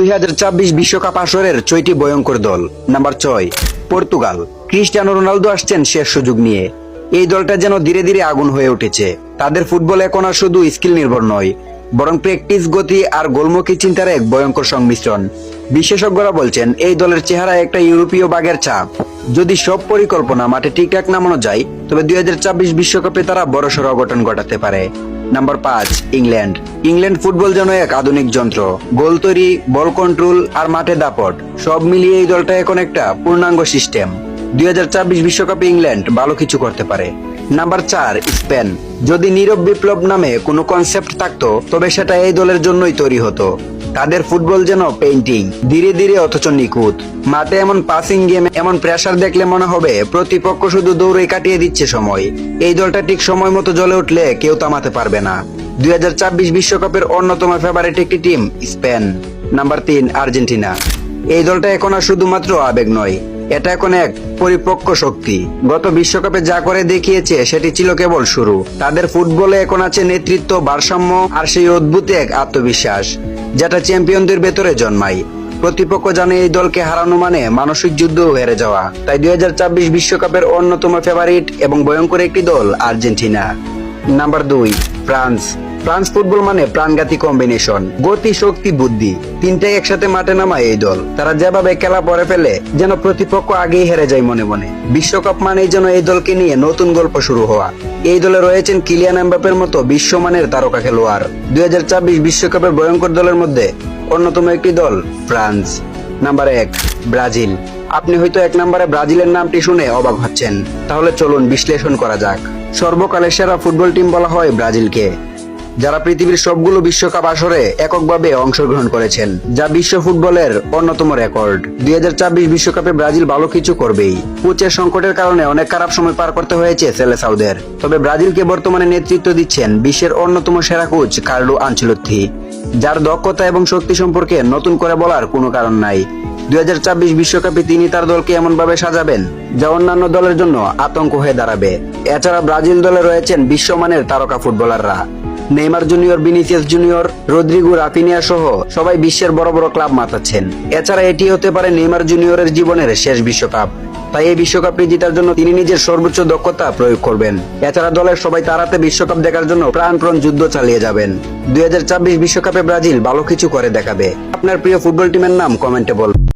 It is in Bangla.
দুই বিশ্বকাপ আসরের ছয়টি ভয়ঙ্কর দল। নাম্বার ছয়, পর্তুগাল। ক্রিস্টিয়ানো রোনালদো আসছেন শেষ সুযোগ নিয়ে। এই দলটা যেন ধীরে ধীরে আগুন হয়ে উঠেছে। তাদের ফুটবল এখন আর শুধু স্কিল নির্ভর নয়, বরং প্র্যাকটিস, গতি আর গোলমুখী চিন্তার এক ভয়ঙ্কর সংমিশ্রণ। বিশেষজ্ঞরা বলছেন, এই দলের চেহারা একটা ইউরোপীয় বাগের চাপ যদি সব পরিকল্পনা মাঠে ঠিকঠাক নামানো যায়, তবে দুই বিশ্বকাপে তারা বড়সড় অঘটন ঘটাতে পারে। নাম্বার পাঁচ, ইংল্যান্ড। ইংল্যান্ড ফুটবল যেন এক আধুনিক যন্ত্র। গোল তৈরি, বল কন্ট্রোল আর মাঠে দাপট, সব মিলিয়ে এই দলটা এখন একটা পূর্ণাঙ্গ সিস্টেম। দুই বিশ্বকাপে ইংল্যান্ড ভালো কিছু করতে পারে। নাম্বার চার, স্পেন। যদি নীরব বিপ্লব নামে কোনো কনসেপ্ট থাকতো, তবে সেটা এই দলের জন্যই তৈরি হতো। তাদের ফুটবল যেন পেইন্টিং ধীরে ধীরে অথচ নিখুঁত। মাঠে এমন পাসিং গেম এমন প্রেসার দেখলে মনে হবে প্রতিপক্ষ শুধু দৌড়ে কাটিয়ে দিচ্ছে সময়। এই দলটা ঠিক সময় মতো জ্বলে উঠলে কেউ থামাতে পারবে না। দুই হাজার বিশ্বকাপের অন্যতম ফেভারিট একটি টিম স্পেন। নাম্বার তিন, আর্জেন্টিনা। এই দলটা এখন আর শুধুমাত্র আবেগ নয়, এটা এখন এক পরিপক্ক শক্তি। গত বিশ্বকাপে যা করে দেখিয়েছে, সেটি ছিল কেবল শুরু। তাদের ফুটবলে এখন আছে নেতৃত্ব, ভারসাম্য আর সেই অদ্ভুত এক আত্মবিশ্বাস। যেটা চ্যাম্পিয়নদের ভেতরে জন্মায়। প্রতিপক্ষ জানে এই দলকে হারানো মানে মানসিক যুদ্ধ হেরে যাওয়া। তাই দুই হাজার বিশ্বকাপের অন্যতম ফেভারিট এবং ভয়ঙ্কর একটি দল আর্জেন্টিনা। নাম্বার দুই, ফ্রান্স। ফ্রান্স ফুটবল মানে প্রাণঘাতী কম্বিনেশন গতি, শক্তি, বুদ্ধি। তিনটাই একসাথে মাঠে নামায় এই দল। তারা যেভাবে খেলা পরে ফেলে, যেন প্রতিপক্ষ আগেই হেরে যায় মনে মনে। বিশ্বকাপ মানেই যেন এই দলকে নিয়ে নতুন গল্প শুরু হওয়া। এই দলে রয়েছেন কিলিয়ান এমবাপের মতো বিশ্বমানের তারকা খেলোয়াড়। দুই বিশ্বকাপের ভয়ঙ্কর দলের মধ্যে অন্যতম একটি দল ফ্রান্স। নাম্বার এক, ব্রাজিল। আপনি হয়তো এক নম্বরে ব্রাজিলের নামটি শুনে অবাক হচ্ছেন। তাহলে চলুন বিশ্লেষণ করা যাক। সর্বকালের সেরা ফুটবল টিম বলা হয় ব্রাজিলকে। যারা পৃথিবীর সবগুলো বিশ্বকাপ আসরে এককভাবে অংশগ্রহণ করেছেন, যা বিশ্ব ফুটবলের অন্যতম রেকর্ড। দুই হাজার বিশ্বকাপে ব্রাজিল ভালো কিছু করবেই। কোচের সংকটের কারণে অনেক খারাপ সময় পার করতে হয়েছে সেলেসাউদের। তবে ব্রাজিলকে বর্তমানে নেতৃত্ব দিচ্ছেন বিশ্বের অন্যতম সেরা কোচ কার্লো আঞ্চলত্থি যার দক্ষতা এবং শক্তি সম্পর্কে নতুন করে বলার কোনো কারণ নাই। দুই বিশ্বকাপে তিনি তার দলকে এমনভাবে সাজাবেন, যা অন্যান্য দলের জন্য আতঙ্ক হয়ে দাঁড়াবে। এছাড়া ব্রাজিল দলে রয়েছেন বিশ্বমানের তারকা ফুটবলাররা। Neymar junior, Vinicius junior, Rodrygo, Raphinha সহ সবাই বিশ্বের বড় বড় ক্লাব মাতাচ্ছেন। এছাড়া এটি হতে পারে নেইমার জুনিয়রের জীবনের শেষ বিশ্বকাপ। তাই এই বিশ্বকাপটি জেতার জন্য তিনি নিজের সর্বোচ্চ দক্ষতা প্রয়োগ করবেন। এছাড়া দলের সবাই তারাতে বিশ্বকাপ দেখার জন্য প্রাণপ্রণ যুদ্ধ চালিয়ে যাবেন। দুই বিশ্বকাপে ব্রাজিল ভালো কিছু করে দেখাবে। আপনার প্রিয় ফুটবল টিমের নাম কমেন্টে বলবেন।